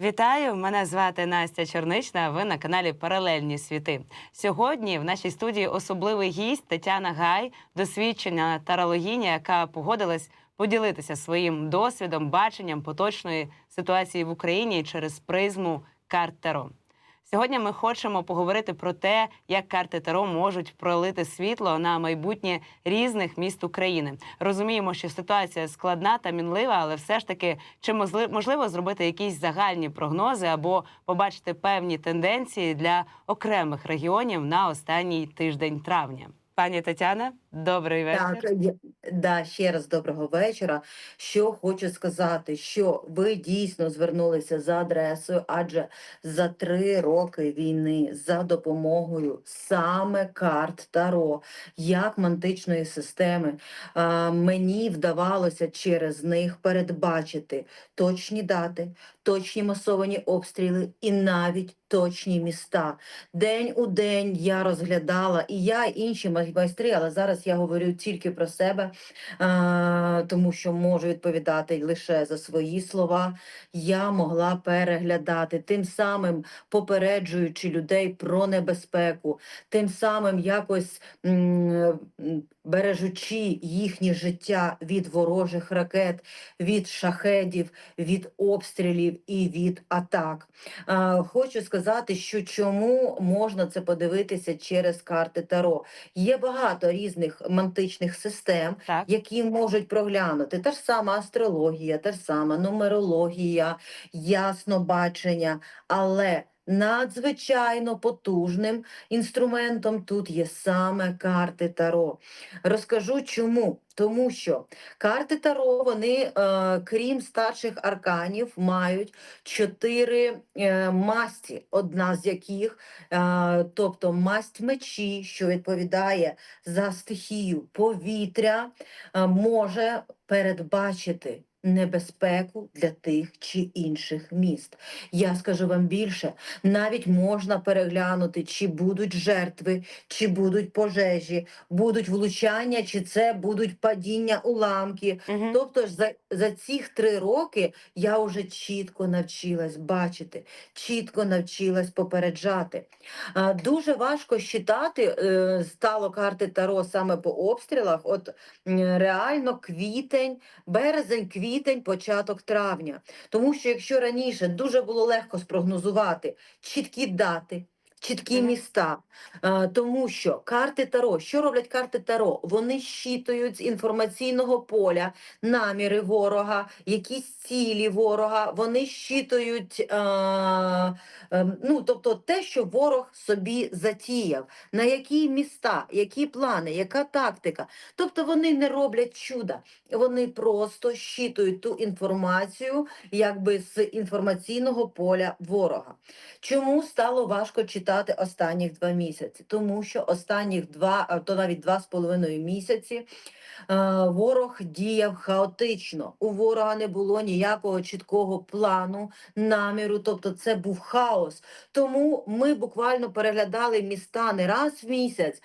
Вітаю! Мене звати Настя Чорнична. Ви на каналі Паралельні світи. Сьогодні в нашій студії особливий гість Тетяна Гай, досвідчена тарологіня, яка погодилась поділитися своїм досвідом, баченням поточної ситуації в Україні через призму карт Таро. Сьогодні ми хочемо поговорити про те, як карти Таро можуть пролити світло на майбутнє різних міст України. Розуміємо, що ситуація складна та мінлива, але все ж таки чи можливо зробити якісь загальні прогнози або побачити певні тенденції для окремих регіонів на останній тиждень травня. Пані Тетяна, добрий вечір. Так, я- да, ще раз доброго вечора. Що хочу сказати, що ви дійсно звернулися за адресою, адже за три роки війни за допомогою саме карт Таро, як мантичної системи, а, мені вдавалося через них передбачити точні дати, точні масовані обстріли і навіть точні міста. День у день я розглядала, і я, і інші майстри, але зараз я говорю тільки про себе, тому що можу відповідати лише за свої слова. Я могла переглядати, тим самим попереджуючи людей про небезпеку, тим самим якось бережучи їхнє життя від ворожих ракет, від шахедів, від обстрілів і від атак. Хочу сказати, що чому можна це подивитися через карти Таро. Є багато різних мантичних систем, Так, які можуть проглянути. Та ж сама астрологія, та ж сама нумерологія, яснобачення, але надзвичайно потужним інструментом тут є саме карти Таро. Розкажу чому. Тому що карти Таро, вони, е, крім старших арканів, мають чотири е, масті, одна з яких, е, тобто масть мечі, що відповідає за стихію повітря, е, може передбачити небезпеку для тих чи інших міст. Я скажу вам більше, навіть можна переглянути, чи будуть жертви, чи будуть пожежі, будуть влучання, чи це будуть падіння уламки. угу. Тобто ж за, за ці три роки я вже чітко навчилась бачити, чітко навчилась попереджати. А, дуже важко считати е, стало карти Таро саме по обстрілах. От реально квітень, березень, квітень, початок травня. Тому що якщо раніше дуже було легко спрогнозувати чіткі дати. Чіткі міста, а, тому що карти Таро, що роблять карти Таро? Вони щитують з інформаційного поля наміри ворога, якісь цілі ворога, вони щитують, а, ем, ну, тобто те, що ворог собі затіяв, на які міста, які плани, яка тактика. Тобто вони не роблять чуда, вони просто щитують ту інформацію, якби з інформаційного поля ворога. Чому стало важко читати останніх два місяці? Тому що останніх два, а то навіть два з половиною місяці е, ворог діяв хаотично. У ворога не було ніякого чіткого плану, наміру, тобто це був хаос. Тому ми буквально переглядали міста не раз в місяць.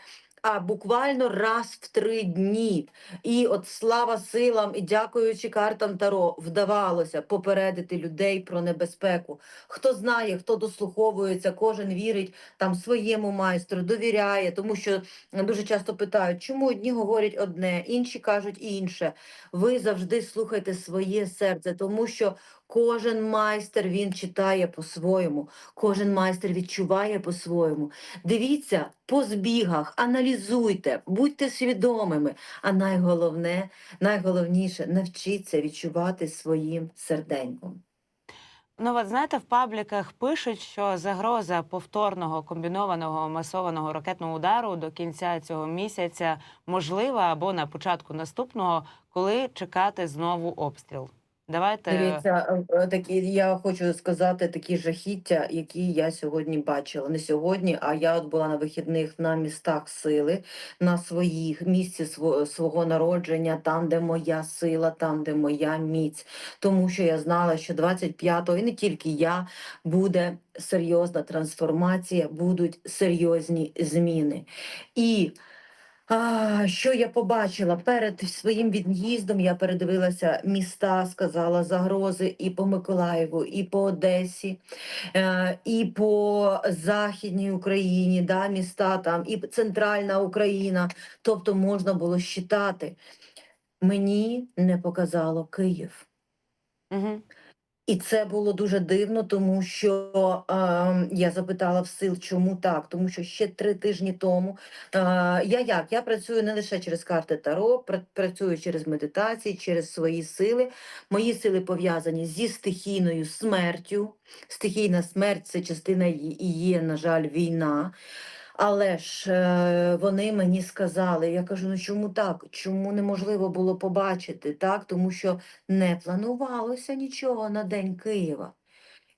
А буквально раз в три дні. І от слава силам і дякуючи картам Таро, вдавалося попередити людей про небезпеку. Хто знає, хто дослуховується, кожен вірить там своєму майстру, довіряє, тому що дуже часто питають, чому одні говорять одне, інші кажуть інше. Ви завжди слухайте своє серце, тому що кожен майстер він читає по-своєму, кожен майстер відчуває по-своєму. Дивіться по збігах, аналізуйте, будьте свідомими. А найголовне, найголовніше навчіться відчувати своїм серденьком. Ну, от знаєте, в пабліках пишуть, що загроза повторного комбінованого масованого ракетного удару до кінця цього місяця можлива або на початку наступного, коли чекати знову обстріл. Давайте Дивіться, е, е, такі я хочу сказати такі жахіття, які я сьогодні бачила. Не сьогодні, а я от була на вихідних на містах сили, на своїх місці сво- свого народження, там, де моя сила, там, де моя міць. Тому що я знала, що 25-го, і не тільки я, буде серйозна трансформація, будуть серйозні зміни. І А, що я побачила? Перед своїм від'їздом я передивилася міста, сказала загрози і по Миколаєву, і по Одесі, е, і по Західній Україні, да, міста там, і центральна Україна. Тобто можна було считати. Мені не показало Київ. Угу. І це було дуже дивно, тому що е, я запитала в сил, чому так? Тому що ще три тижні тому е, я як? Я працюю не лише через карти Таро, пра- працюю через медитації, через свої сили. Мої сили пов'язані зі стихійною смертю. Стихійна смерть це частина і є, на жаль, війна. Але ж е, вони мені сказали, я кажу, ну чому так? Чому неможливо було побачити? Так? Тому що не планувалося нічого на День Києва.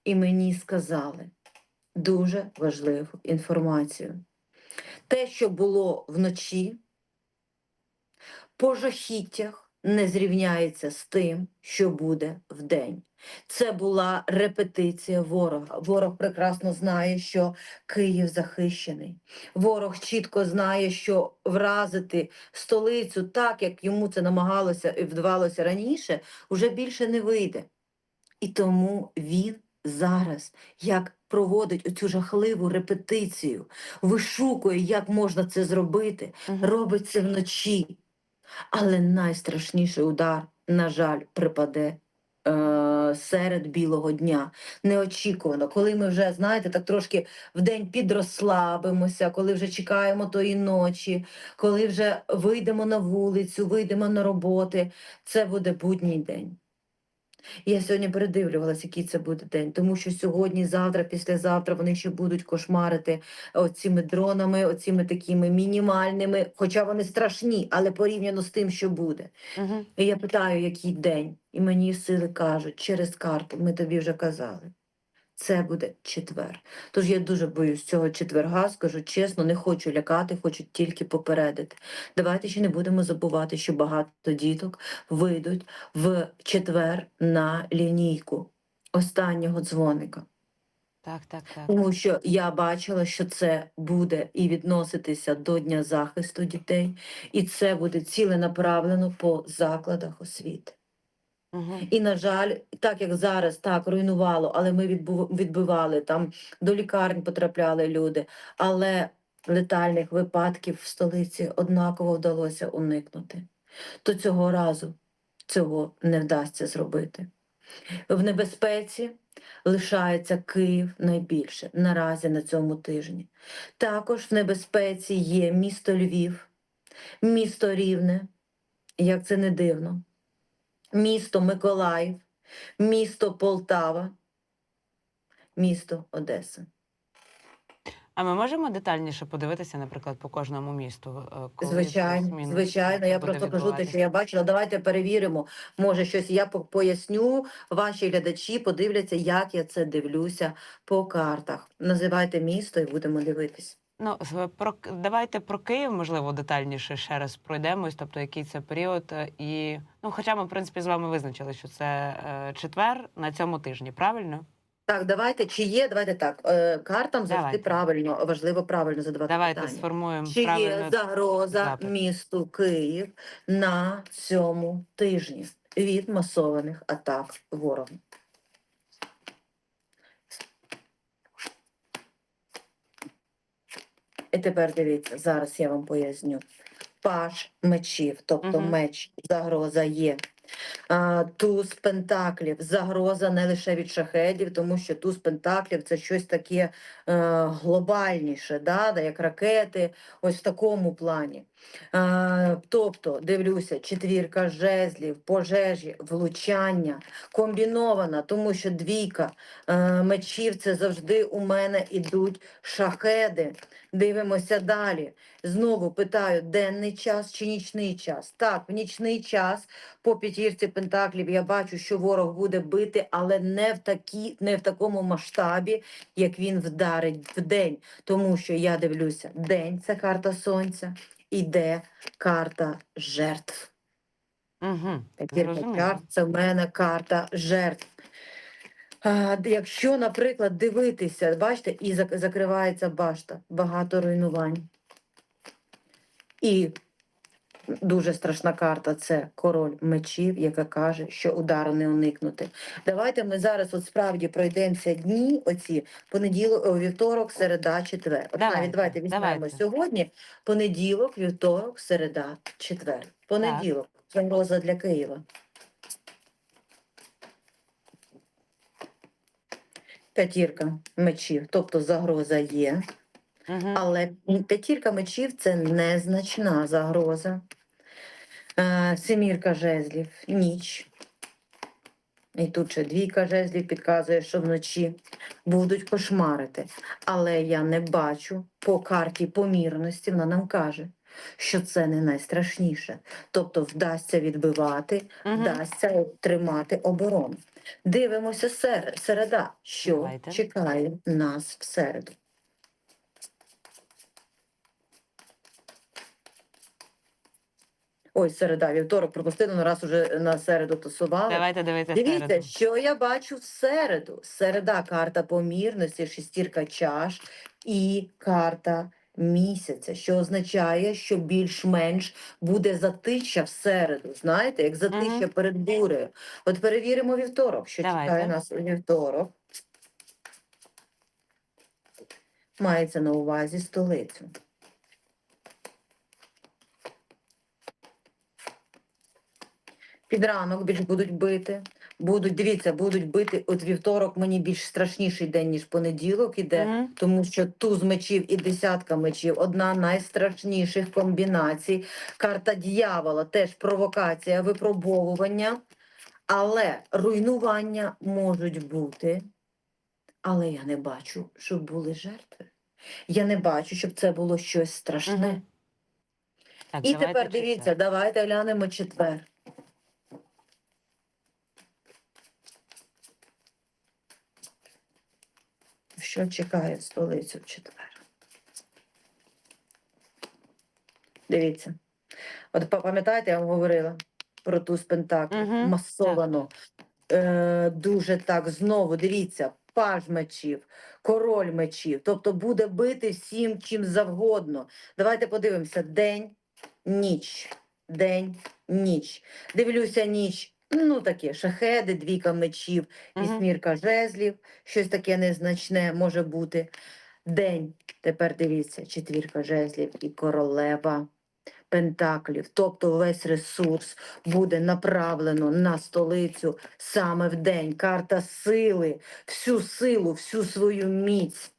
І мені сказали дуже важливу інформацію. Те, що було вночі, по жахіттях не зрівняється з тим, що буде вдень. Це була репетиція ворога. Ворог прекрасно знає, що Київ захищений. Ворог чітко знає, що вразити столицю так, як йому це намагалося і вдавалося раніше, вже більше не вийде. І тому він зараз як проводить оцю жахливу репетицію, вишукує, як можна це зробити, робить це вночі. Але найстрашніший удар, на жаль, припаде е, серед білого дня. Неочікувано, коли ми вже, знаєте, так трошки в день підрослабимося, коли вже чекаємо тої ночі, коли вже вийдемо на вулицю, вийдемо на роботи, це буде будній день. Я сьогодні передивлювалася, який це буде день, тому що сьогодні, завтра, післязавтра вони ще будуть кошмарити оціми дронами, оціми такими мінімальними, хоча вони страшні, але порівняно з тим, що буде. Угу. І я питаю, який день, і мені сили кажуть, через карту, ми тобі вже казали. Це буде четвер. Тож я дуже боюсь цього четверга, скажу чесно, не хочу лякати, хочу тільки попередити. Давайте ще не будемо забувати, що багато діток вийдуть в четвер на лінійку останнього дзвоника. Так, так, так. Тому що я бачила, що це буде і відноситися до Дня захисту дітей, і це буде ціленаправлено по закладах освіти. Угу. І, на жаль, так як зараз так руйнувало, але ми відбивали там до лікарень потрапляли люди, але летальних випадків в столиці однаково вдалося уникнути. То цього разу цього не вдасться зробити. В небезпеці лишається Київ найбільше наразі на цьому тижні. Також в небезпеці є місто Львів, місто Рівне, як це не дивно місто Миколаїв, місто Полтава, місто Одеса. А ми можемо детальніше подивитися, наприклад, по кожному місту? е, коли Звичайно, звичайно. Я просто кажу те, що я бачила. Давайте перевіримо. Може, щось я поясню. Ваші глядачі подивляться, як я це дивлюся по картах. Називайте місто і будемо дивитись. Ну, про давайте про Київ, можливо, детальніше ще раз пройдемось, тобто який це період. е, І ну, хоча ми, в принципі, з вами визначили, що це е, четвер на цьому тижні, правильно? Так, давайте, чи є, давайте так. Е, картам завжди Давайте. правильно, важливо правильно задавати Давайте питання. сформуємо Чи є загроза запит. місту Київ на цьому тижні від масованих атак ворога? І тепер дивіться, зараз я вам поясню. Паш мечів, тобто Мгм. меч, загроза є. А, туз пентаклів, загроза не лише від шахедів, тому що туз пентаклів це щось таке е, глобальніше, да, як ракети, ось в такому плані. Е, тобто, дивлюся, четвірка жезлів, пожежі, влучання, комбінована, тому що двійка е, мечів це завжди у мене ідуть шахеди. Дивимося далі. Знову питаю, денний час чи нічний час? Так, в нічний час по п'ятірці пентаклів я бачу, що ворог буде бити, але не в такі, не в такому масштабі, як він вдарить в день. Тому що я дивлюся, день це карта сонця, іде карта жертв. Угу. П'ятірка це в мене карта жертв. А, якщо, наприклад, дивитися, бачите, і закривається башта, багато руйнувань. І дуже страшна карта це король мечів, яка каже, що удару не уникнути. Давайте ми зараз от справді пройдемося дні, оці понеділок, вівторок, середа, четвер. От Давайте, навіть давайте візьмемо давайте. сьогодні понеділок, вівторок, середа, четвер. Понеділок. Загроза для Києва. П'ятірка мечів, тобто загроза є. Угу. Але п'ятірка мечів це незначна загроза. Е, Семірка жезлів, ніч. І тут ще двійка жезлів підказує, що вночі будуть кошмарити. Але я не бачу по карті помірності, вона нам каже, що це не найстрашніше. Тобто вдасться відбивати, вдасться тримати оборону. Дивимося середа, що Давайте. чекає нас в середу. Ой, середа, вівторок пропустили, ну раз уже на середу тусували. Давайте дивитися Дивіться, середу. що я бачу в середу. Середа карта помірності, шестірка чаш і карта місяця, що означає, що більш-менш буде затища в середу. Знаєте, як затища Мгм. перед бурею. От перевіримо вівторок, що Давайте. чекає нас у вівторок. Мається на увазі столицю. Під ранок більш будуть бити. Будуть, дивіться, будуть бити от вівторок мені більш страшніший день, ніж понеділок іде, Мгм. тому що туз мечів і десятка мечів одна найстрашніших комбінацій. Карта дьявола теж провокація, випробовування, але руйнування можуть бути. Але я не бачу, щоб були жертви. Я не бачу, щоб це було щось страшне. Мгм. Так, І тепер дивіться, четвер. давайте глянемо четвер. Що чекає столицю в четвер? Дивіться. От пам'ятаєте, я вам говорила про туз пентаклів? Мгм, Масовано. Е, дуже так, знову дивіться, паж мечів, король мечів. Тобто буде бити всім чим завгодно. Давайте подивимося: день, ніч, день, ніч. Дивлюся ніч. Ну, таке, шахеди, двійка мечів, вісьмірка жезлів, щось таке незначне може бути. День, тепер дивіться, четвірка жезлів і королева пентаклів. Тобто весь ресурс буде направлено на столицю саме в день. Карта сили, всю силу, всю свою міць.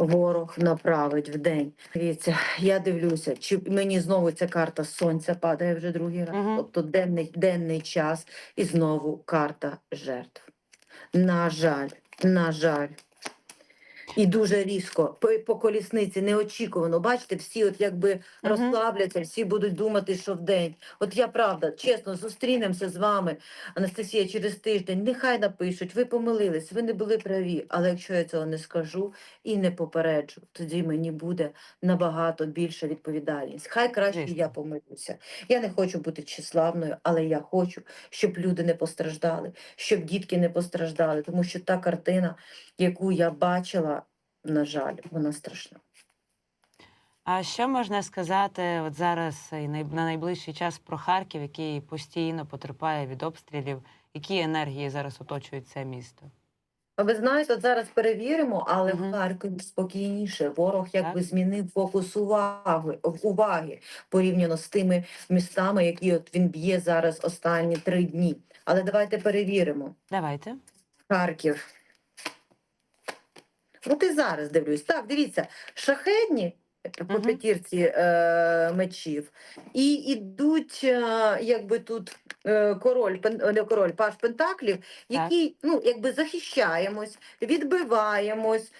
Ворог направить в день. Дивіться, я дивлюся, чи мені знову ця карта сонця падає вже другий раз. Мгм. Тобто денний, денний час і знову карта жертв. На жаль, на жаль. І дуже різко, по, по колісниці, неочікувано. Бачите, всі от якби розслабляться, всі будуть думати, що вдень. От я правда, чесно, зустрінемося з вами, Анастасія, через тиждень. Нехай напишуть, ви помилились, ви не були праві. Але якщо я цього не скажу і не попереджу, тоді мені буде набагато більша відповідальність. Хай краще Звісно. я помилюся. Я не хочу бути числавною, але я хочу, щоб люди не постраждали, щоб дітки не постраждали, тому що та картина, яку я бачила, на жаль, вона страшна. А що можна сказати от зараз і на найближчий час про Харків, який постійно потерпає від обстрілів? Які енергії зараз оточують це місто? А Ви знаєте, от зараз перевіримо, але Мгм. в Харкові спокійніше. Ворог якби змінив фокус уваги, уваги порівняно з тими містами, які от він б'є зараз останні три дні. Але давайте перевіримо. Давайте. Харків. От і зараз дивлюсь. Так, дивіться, шахедні по п'ятірці е, мечів. І йдуть, е, якби тут е, король, пен, не король, паш Пентаклів, який, ну, якби захищаємось, відбиваємось.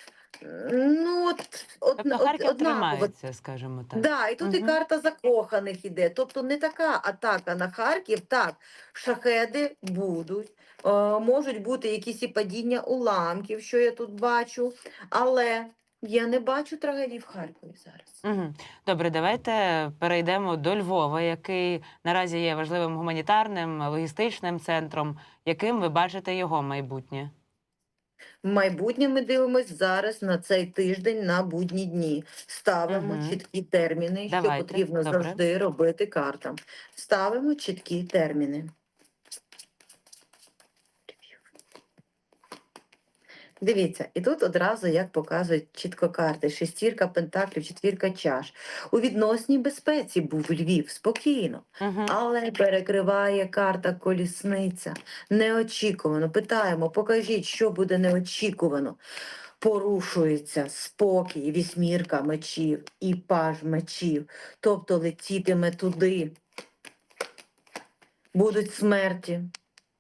Ну, от, од, Тобто од- Харків однаково. тримається, скажімо так. Да, і тут і Мгм. карта закоханих іде. Тобто не така атака на Харків, так, шахеди будуть, е, можуть бути якісь і падіння уламків, що я тут бачу, але я не бачу трагедії в Харкові зараз. Угу. Добре, давайте перейдемо до Львова, який наразі є важливим гуманітарним логістичним центром. Яким ви бачите його майбутнє? Майбутнє ми дивимося зараз на цей тиждень на будні дні. Ставимо угу. чіткі терміни, що потрібно добре. завжди робити картам. Ставимо чіткі терміни. Дивіться, і тут одразу, як показують чітко карти, шестірка пентаклів, четвірка чаш. У відносній безпеці був Львів, спокійно. Угу. Але перекриває карта колісниця. Неочікувано. Питаємо, покажіть, що буде неочікувано. Порушується спокій, вісьмірка мечів і паж мечів. Тобто летітиме туди. Будуть смерті.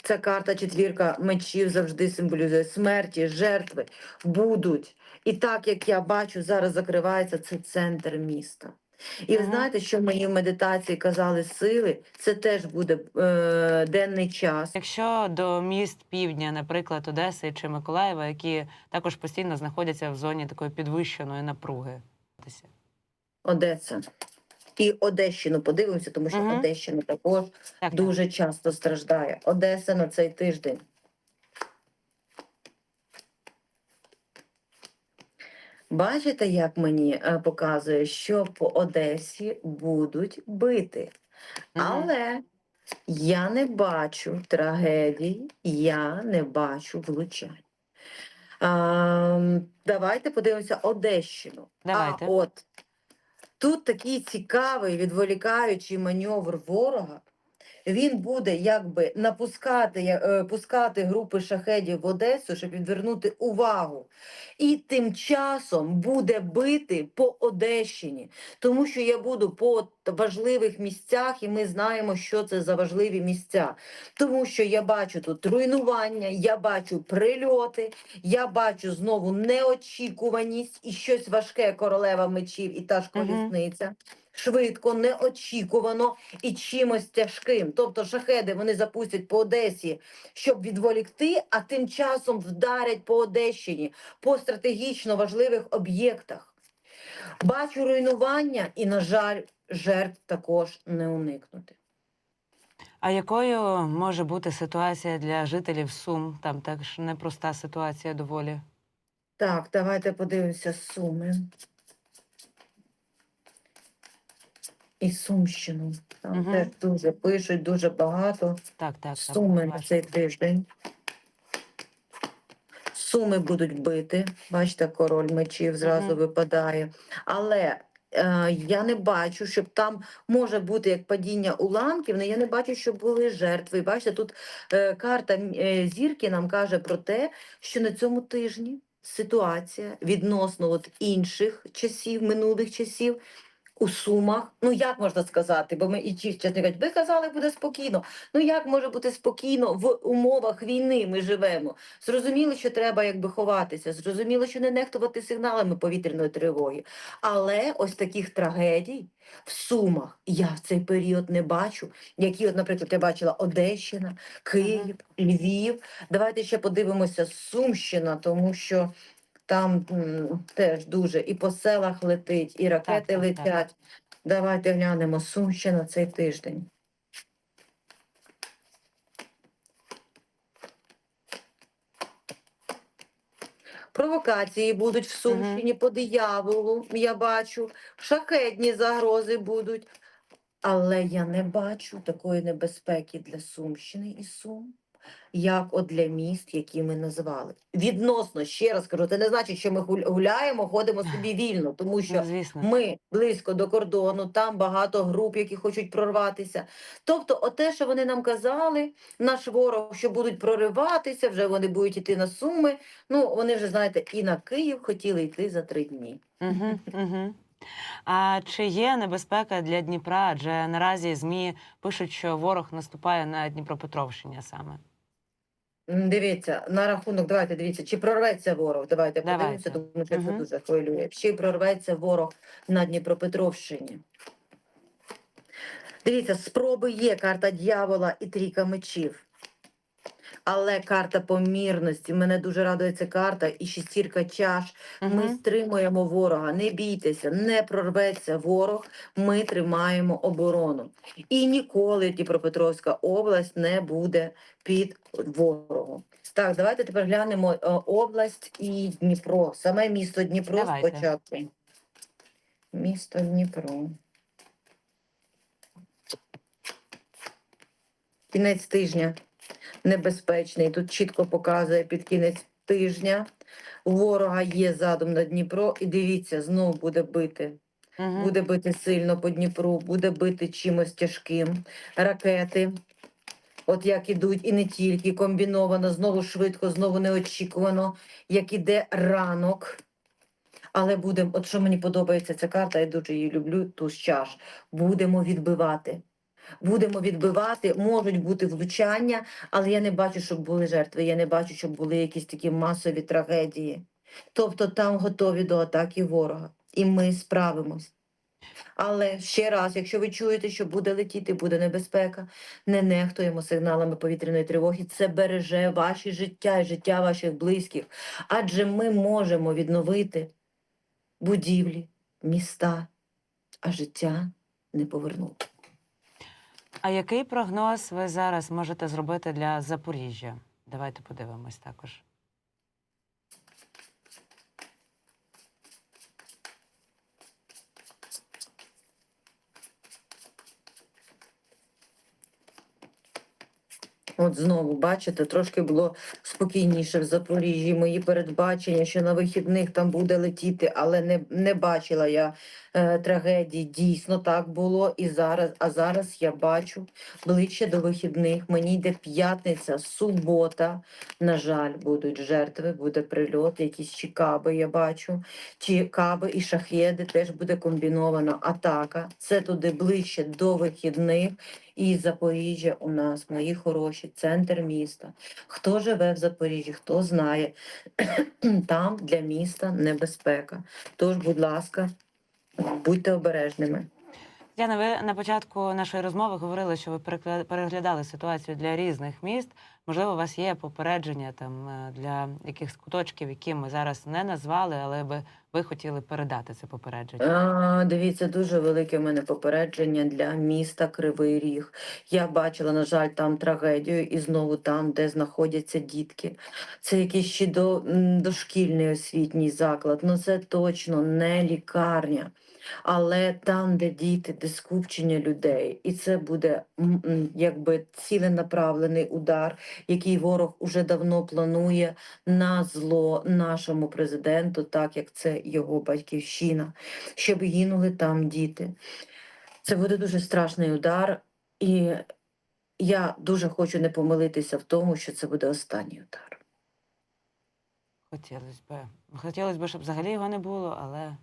Ця карта четвірка мечів завжди символізує смерті, жертви будуть. І так як я бачу, зараз закривається це центр міста. І ви знаєте, що мені в медитації казали сили, це теж буде е, денний час. Якщо до міст півдня, наприклад, Одеси чи Миколаєва, які також постійно знаходяться в зоні такої підвищеної напруги. Одеса. І Одещину подивимося, тому що Мгм. Одещина також Так, так. дуже часто страждає. Одеса на цей тиждень. Бачите, як мені е, показує, що по Одесі будуть бити. Мгм. Але я не бачу трагедій, я не бачу влучань. А, давайте подивимося Одещину. Давайте. А от тут такий цікавий відволікаючий маневр ворога. Він буде якби напускати, е, пускати групи шахедів в Одесу, щоб відвернути увагу. І тим часом буде бити по Одещині, тому що я буду по важливих місцях, і ми знаємо, що це за важливі місця. Тому що я бачу тут руйнування, я бачу прильоти, я бачу знову неочікуваність і щось важке королева мечів і та ж колісниця. Швидко, неочікувано і чимось тяжким. Тобто шахеди вони запустять по Одесі, щоб відволікти, а тим часом вдарять по Одещині, по стратегічно важливих об'єктах. Бачу руйнування і, на жаль, жертв також не уникнути. А якою може бути ситуація для жителів Сум? Там також непроста ситуація доволі. Так, давайте подивимося Суми. І Сумщину. Там Мгм. теж дуже пишуть, дуже багато. Так, так. так, Суми на цей тиждень. Суми будуть бити. Бачите, король мечів зразу Мгм. випадає. Але я не бачу, щоб там може бути як падіння уламків, але я не бачу, щоб були жертви. Бачите, тут е, карта е, зірки нам каже про те, що на цьому тижні ситуація відносно от інших часів, минулих часів. У Сумах, ну як можна сказати, бо ми і ті, чесно кажуть, ви казали, буде спокійно. Ну як може бути спокійно в умовах війни ми живемо? Зрозуміло, що треба якби ховатися, зрозуміло, що не нехтувати сигналами повітряної тривоги. Але ось таких трагедій в Сумах я в цей період не бачу. Які, от, наприклад, я бачила Одещина, Київ, Львів. Давайте ще подивимося Сумщина, тому що там м, теж дуже і по селах летить, і ракети так, так. летять. Давайте глянемо Сумщина цей тиждень. Провокації будуть в Сумщині по дияволу, я бачу. Шахетні загрози будуть. Але я не бачу такої небезпеки для Сумщини і Сум, як от для міст, які ми назвали. Відносно, ще раз кажу, це не значить, що ми гуляємо, ходимо собі вільно, тому що Ну, звісно. ми близько до кордону, там багато груп, які хочуть прорватися. Тобто, оте, що вони нам казали, наш ворог, що будуть прориватися, вже вони будуть йти на суми. Ну, вони вже, знаєте, і на Київ хотіли йти за три дні. Угу, угу. А чи є небезпека для Дніпра? Адже наразі ЗМІ пишуть, що ворог наступає на Дніпропетровщині саме. Дивіться, на рахунок, давайте дивіться, чи прорветься ворог. Давайте подивимося, тому що це дуже хвилює. Чи прорветься ворог на Дніпропетровщині? Дивіться, спроби є карта дьявола і трійка мечів. Але карта помірності. Мене дуже радує ця карта і шестірка чаш. Ми стримуємо ворога. Не бійтеся, не прорветься ворог. Ми тримаємо оборону. І ніколи Дніпропетровська область не буде під ворогом. Так, давайте тепер глянемо е, область і Дніпро. Саме місто Дніпро Давайте. спочатку. Місто Дніпро. Кінець тижня небезпечний. Тут чітко показує під кінець тижня. У ворога є задум на Дніпро, і дивіться, знову буде бити. Мгм. Буде бити сильно по Дніпру, буде бити чимось тяжким. Ракети, от як ідуть, і не тільки комбіновано, знову швидко, знову неочікувано, як іде ранок. Але будемо, от що мені подобається ця карта, я дуже її люблю, туз чаш. Будемо відбивати. Будемо відбивати, можуть бути влучання, але я не бачу, щоб були жертви. Я не бачу, щоб були якісь такі масові трагедії. Тобто там готові до атаки ворога, і ми справимось. Але ще раз, якщо ви чуєте, що буде летіти, буде небезпека, не нехтуємо сигналами повітряної тривоги. Це береже ваші життя і життя ваших близьких. Адже ми можемо відновити будівлі, міста, а життя не повернути. А який прогноз ви зараз можете зробити для Запоріжжя? Давайте подивимось також. От знову, бачите, трошки було спокійніше в Запоріжжі. Мої передбачення, що на вихідних там буде летіти, але не, не бачила я е, трагедії. Дійсно так було і зараз. А зараз я бачу ближче до вихідних. Мені йде п'ятниця, субота. На жаль, будуть жертви, буде прильот, якісь чи каби, я бачу. Чи каби і шахеди теж буде комбінована атака. Це туди ближче до вихідних. І Запоріжжя у нас, мої хороші, центр міста. Хто живе в Запоріжжі, хто знає, там для міста небезпека. Тож, будь ласка, будьте обережними. Яна, ви на початку нашої розмови говорили, що ви переглядали ситуацію для різних міст. Можливо, у вас є попередження там е, для якихось куточків, які ми зараз не назвали, але би ви хотіли передати це попередження. А, дивіться, дуже велике в мене попередження для міста Кривий Ріг. Я бачила, на жаль, там трагедію, і знову там, де знаходяться дітки. Це якийсь ще до, дошкільний освітній заклад. Ну це точно не лікарня. Але там, де діти, де скупчення людей, і це буде якби ціленаправлений удар, який ворог уже давно планує на зло нашому президенту, так як це його батьківщина, щоб гинули там діти. Це буде дуже страшний удар, і я дуже хочу не помилитися в тому, що це буде останній удар. Хотілося б. Хотілося б, щоб взагалі його не було, але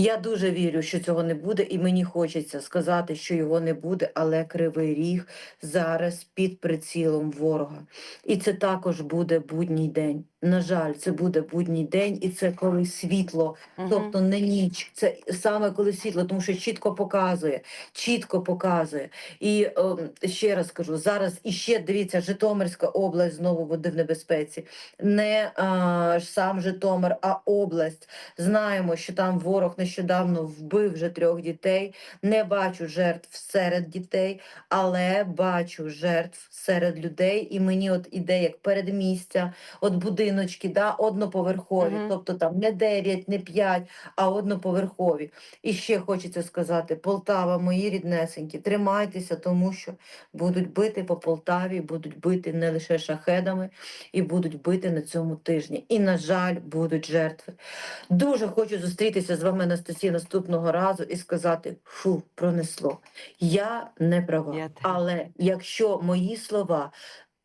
Я дуже вірю, що цього не буде, і мені хочеться сказати, що його не буде, але кривий ріг зараз під прицілом ворога. І це також буде будній день. На жаль, це буде будній день, і це коли світло Мгм. Тобто не ніч, це саме коли світло, тому що чітко показує, чітко показує. І ем, ще раз кажу, зараз іще дивіться, Житомирська область знову буде в небезпеці. Не а, сам Житомир, а область. Знаємо, що там ворог нещодавно вбив вже трьох дітей. Не бачу жертв серед дітей, але бачу жертв серед людей. І мені от іде як передмістя, от будиночки, да, одноповерхові, Мгм. тобто там не 9, не 5, а одноповерхові. І ще хочеться сказати: Полтава, мої ріднесенькі, тримайтеся, тому що будуть бити по Полтаві, будуть бити не лише шахедами, і будуть бити на цьому тижні. І, на жаль, будуть жертви. Дуже хочу зустрітися з вами, Анастасія, наступного разу і сказати: фу, пронесло. Я не права. Я. Але якщо мої слова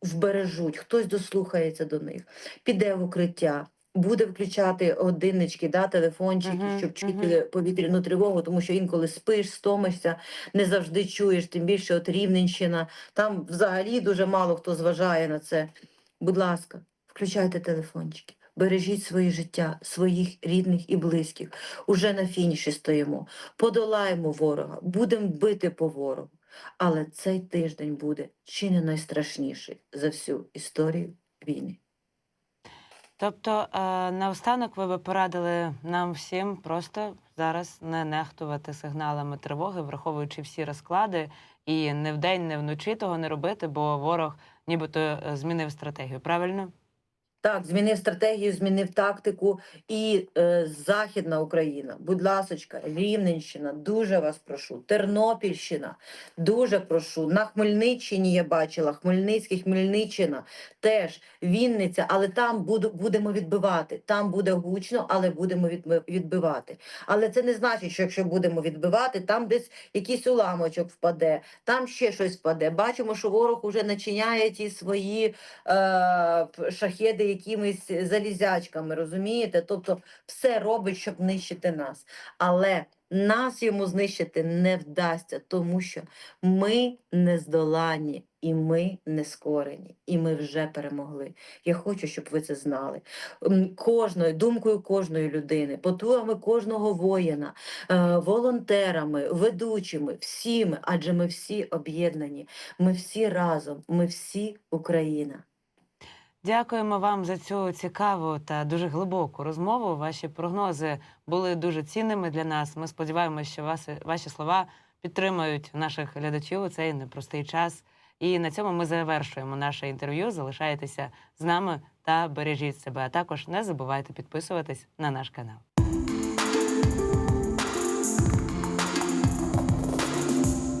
вбережуть, хтось дослухається до них, піде в укриття. Буде включати годиннички, да, телефончики, Мгм, щоб чути мгм. повітряну тривогу, тому що інколи спиш, стомишся, не завжди чуєш, тим більше от Рівненщина. Там взагалі дуже мало хто зважає на це. Будь ласка, включайте телефончики, бережіть своє життя, своїх рідних і близьких. Уже на фініші стоїмо. Подолаємо ворога, будемо бити по ворогу. Але цей тиждень буде чи не найстрашніший за всю історію війни. Тобто, е, наостанок ви би порадили нам всім просто зараз не нехтувати сигналами тривоги, враховуючи всі розклади, і не вдень, не вночі того не робити, бо ворог нібито е, змінив стратегію. Правильно? Так, змінив стратегію, змінив тактику і е, Західна Україна, будь ласочка, Рівненщина, дуже вас прошу, Тернопільщина, дуже прошу. На Хмельниччині я бачила, Хмельницький, Хмельниччина, теж Вінниця, але там буду, будемо відбивати. Там буде гучно, але будемо відбивати. Але це не значить, що якщо будемо відбивати, там десь якийсь уламочок впаде, там ще щось впаде. Бачимо, що ворог уже начиняє ті свої е, шахеди якимись залізячками, розумієте? Тобто все робить, щоб нищити нас. Але нас йому знищити не вдасться, тому що ми не здоланні і ми не скорені, і ми вже перемогли. Я хочу, щоб ви це знали. Кожною думкою кожної людини, потугами кожного воїна, е, волонтерами, ведучими, всіми, адже ми всі об'єднані, ми всі разом, ми всі Україна. Дякуємо вам за цю цікаву та дуже глибоку розмову. Ваші прогнози були дуже цінними для нас. Ми сподіваємося, що вас, ваші слова підтримають наших глядачів у цей непростий час. І на цьому ми завершуємо наше інтерв'ю. Залишайтеся з нами та бережіть себе. А також не забувайте підписуватись на наш канал.